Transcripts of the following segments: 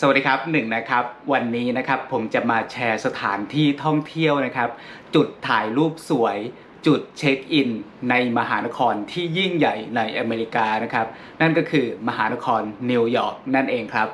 สวัสดีครับหนึ่งนะครับวันนี้นะครับผมจะมาแชร์สถานที่ท่องเที่ยวนะครับ จุดถ่ายรูปสวย จุดเช็คอิน ในมหานครที่ยิ่งใหญ่ในอเมริกานะครับ นั่นก็คือมหานครนิวยอร์กนั่นเองครับ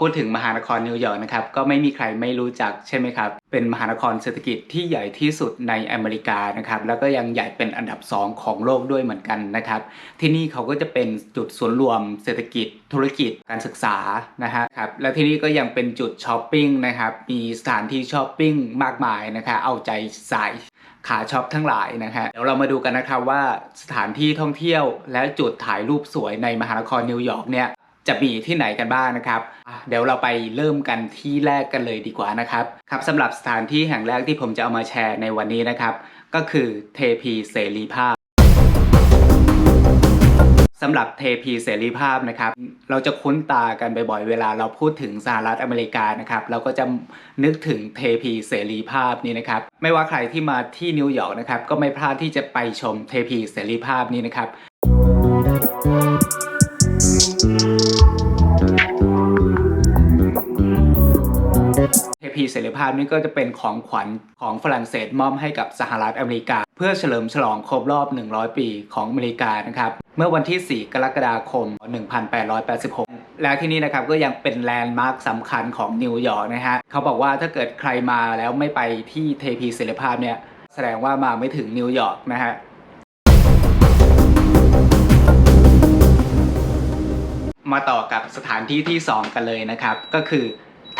พูดถึงมหานครนิวยอร์กนะครับก็ไม่มีใครไม่รู้จักใช่ไหมครับ เป็นมหานครเศรษฐกิจที่ใหญ่ที่สุดในอเมริกานะครับแล้วก็ยังใหญ่เป็นอันดับ 2 ของโลกด้วยเหมือนกันนะครับที่นี่เขาก็จะเป็นจุดศูนย์รวมเศรษฐกิจ ธุรกิจการศึกษานะฮะครับแล้วที่นี่ก็ยังเป็นจุดช้อปปิ้งนะครับมีสถานที่ช้อปปิ้งมากมายนะครับเอาใจใส่ขาช็อปทั้งหลายนะฮะเดี๋ยวเรามาดูกันนะครับว่าสถานที่ท่องเที่ยวและจุดถ่ายรูปสวยในมหานครนิวยอร์กเนี่ย จะมีที่ไหนกันบ้างนะครับเดี๋ยวเราไปเริ่มกันที่แรกกันเลยดีกว่านะครับครับสำหรับสถานที่แห่งแรกที่ผมจะเอามาแชร์ในวันนี้นะครับ ก็คือเทพีเสรีภาพสำหรับเทพีเสรีภาพนะครับ เราจะคุ้นตากันบ่อยๆ เวลาเราพูดถึงสหรัฐอเมริกานะครับ เราก็จะนึกถึงเทพีเสรีภาพนี่นะครับ ไม่ว่าใครที่มาที่นิวยอร์กนะครับ ก็ไม่พลาดที่จะไปชมเทพีเสรีภาพนี้นะครับ พีเสรีภาพนี่ก็จะเป็นของขวัญของฝรั่งเศสมอบให้กับสหรัฐอเมริกา เพื่อเฉลิมฉลองครบรอบ 100 ปีของอเมริกานะครับเมื่อวันที่ 4 กรกฎาคม 1886 และที่นี่นะครับก็ยังเป็นแลนด์มาร์คสำคัญของนิวยอร์กนะฮะเขาบอกว่าถ้าเกิดใครมาแล้วไม่ไปที่เทพีเสรีภาพเนี่ยแสดงว่ามาไม่ถึงนิวยอร์กนะฮะมาต่อกับสถานที่ที่ 2 กันเลยนะครับ ก็คือ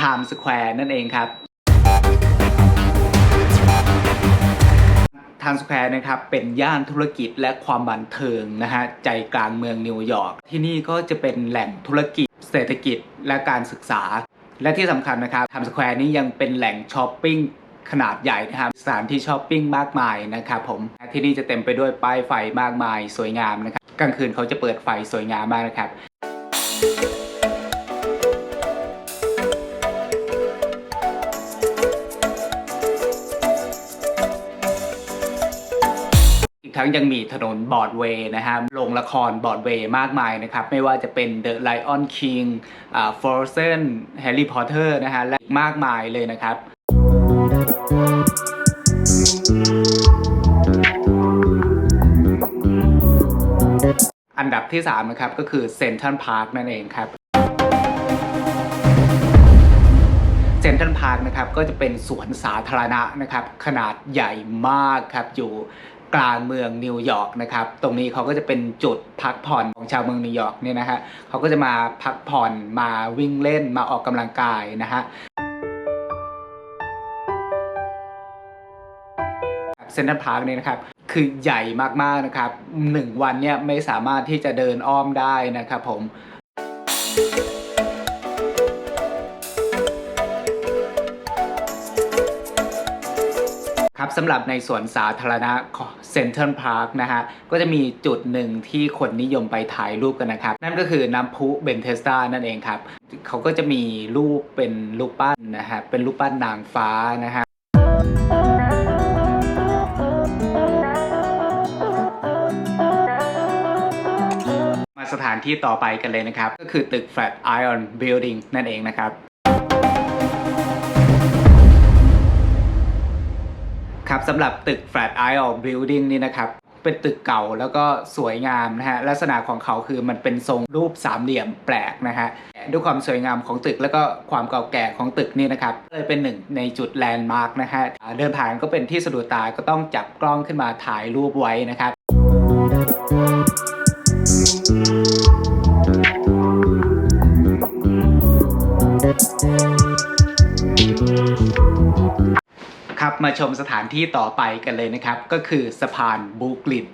Times Square นั่นเองครับ Times Square นะครับเป็นย่านธุรกิจและความบันเทิงนะฮะใจกลางเมืองนิวยอร์กที่นี่ก็จะเป็นแหล่งธุรกิจ เศรษฐกิจและการศึกษา และที่สำคัญนะครับ Times Square นี้ยังเป็นแหล่งช้อปปิ้งขนาดใหญ่นะครับสถานที่ช้อปปิ้งมากมายนะครับผมที่นี่จะเต็มไปด้วยป้ายไฟมากมายสวยงามนะครับกลางคืนเขาจะเปิดไฟสวยงามมากนะครับ อีกทั้งยังมีถนนบอร์ดเวย์นะฮะโรงละครบอร์ดเวย์มากมายนะครับ ไม่ว่าจะเป็น The Lion King อ่า Frozen Harry Potter นะฮะ และอีกมากมายเลยนะครับ อันดับที่ 3 นะครับ ก็คือเซนทรัลพาร์คนั่นเองครับเซนทรัลพาร์คนะครับก็จะเป็นสวนสาธารณะนะครับ ขนาดใหญ่มากครับ อยู่ กลางเมืองนิวยอร์กนะครับ ตรงนี้เขาก็จะเป็นจุดพักผ่อนของชาวเมืองนิวยอร์กเนี่ยนะฮะเขาก็จะมาพักผ่อนมาวิ่งเล่นมาออกกำลังกายนะฮะเซ็นทรัลพาร์คเนี่ยนะครับคือใหญ่มากๆนะครับหนึ่งวันเนี่ยไม่สามารถที่จะเดินอ้อมได้นะครับผม ครับสำหรับในสวนสาธารณะของเซ็นทรัลพาร์คนะฮะก็จะมีจุดหนึ่งที่คนนิยมไปถ่ายรูปกันนะครับ นั่นก็คือน้ำพุเบนเทสตานั่นเองครับ เขาก็จะมีรูปเป็นรูปปั้นนะฮะเป็นรูปปั้นนางฟ้านะฮะมาสถานที่ต่อไปกันเลยนะครับ ก็คือตึก Flatiron Building นั่นเองนะครับ ครับสำหรับตึก Flatiron Building นี่นะครับ เป็นตึกเก่าแล้วก็สวยงามนะฮะ ลักษณะของเขาคือมันเป็นทรงรูปสามเหลี่ยมแปลกนะฮะ ด้วยความสวยงามของตึกแล้วก็ความเก่าแก่ของตึกนี่นะครับเลยเป็นหนึ่งในจุดแลนด์มาร์กนะฮะ เดินผ่านก็เป็นที่สะดุดตาก็ต้องจับกล้องขึ้นมาถ่ายรูปไว้นะครับ มาชมสถานที่ต่อไปกันเลยนะครับ ก็คือสะพานบูกลิน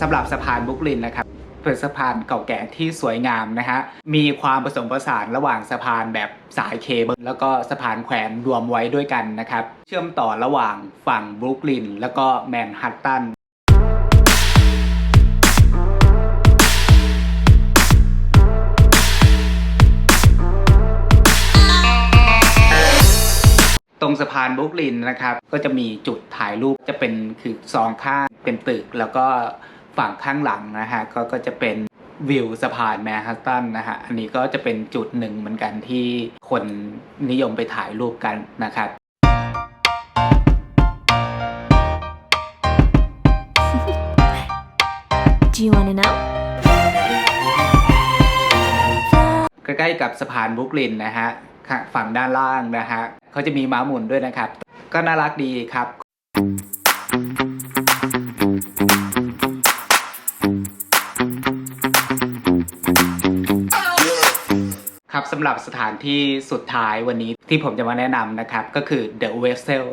สำหรับสะพานบุกลินนะครับเป็นสะพานเก่าแก่ที่สวยงามนะฮะมีความผสมผสานระหว่างสะพานแบบสายเคเบิลแล้วก็สะพานแขวนรวมไว้ด้วยกันนะครับ เชื่อมต่อระหว่างฝั่งบรุกลิน แล้วก็แมนฮัตตัน ตรงสะพานบรุกลินนะครับ ก็จะมีจุดถ่ายรูปจะเป็นคือสองข้างเป็นตึก แล้วก็ฝั่งข้างหลังนะฮะก็ก็จะเป็นวิวสะพานแมนฮัตตันนะฮะอันนี้ก็จะเป็นจุดหนึ่งเหมือนกันที่คนนิยมไปถ่ายรูปกันนะครับ Do you wanna know? ใกล้ๆกับสะพานบรุกลินนะฮะข้างฝั่งด้านล่างนะฮะ เขาจะมีม้าหมุนด้วยนะครับ ก็น่ารักดีครับ ครับสำหรับสถานที่สุดท้ายวันนี้ที่ผมจะมาแนะนำนะครับ ก็คือ The Vessel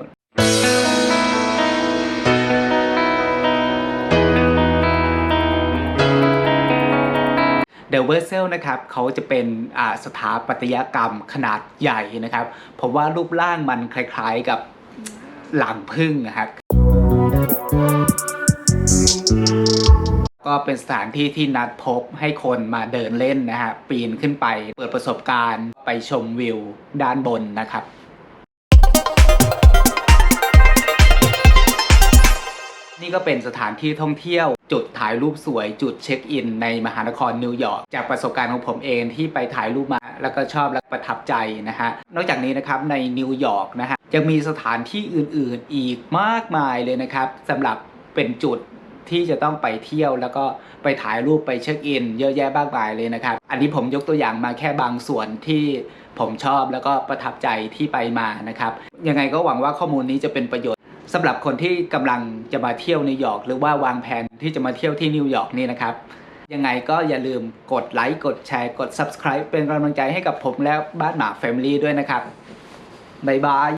The Vessel นะครับเขาจะเป็นสถาปัตยกรรมขนาดใหญ่นะครับผมว่ารูปร่างมันคล้ายๆกับหลังพึ่งนะครับก็เป็นสถานที่ที่นัดพบให้คนมาเดินเล่นนะฮะปีนขึ้นไปเปิดประสบการณ์ไปชมวิวด้านบนนะครับ นี่ก็เป็นสถานที่ท่องเที่ยว จุดถ่ายรูปสวย จุดเช็คอิน ในมหานครนิวยอร์กจากประสบการณ์ของผมเองที่ไปถ่ายรูปมา แล้วก็ชอบและประทับใจนะฮะนอกจากนี้นะครับในนิวยอร์กนะฮะยังมีสถานที่อื่นๆอีกมากมายเลยนะครับสำหรับเป็นจุดที่จะต้องไปเที่ยวแล้วก็ไปถ่ายรูปไปเช็คอิน เยอะแยะมากมายเลยนะครับ อันนี้ผมยกตัวอย่างมาแค่บางส่วนที่ผมชอบแล้วก็ประทับใจที่ไปมานะครับ ยังไงก็หวังว่าข้อมูลนี้จะเป็นประโยชน์ สำหรับคนที่กำลังจะมาเที่ยวนิวยอร์กหรือว่าวางแผนที่จะมาเที่ยวที่นิวยอร์กนี่นะครับ ยังไงก็อย่าลืมกดไลค์กดแชร์กด subscribe เป็นกำลังใจให้กับผมและบ้านหมา Family ด้วยนะครับ บ๊ายบาย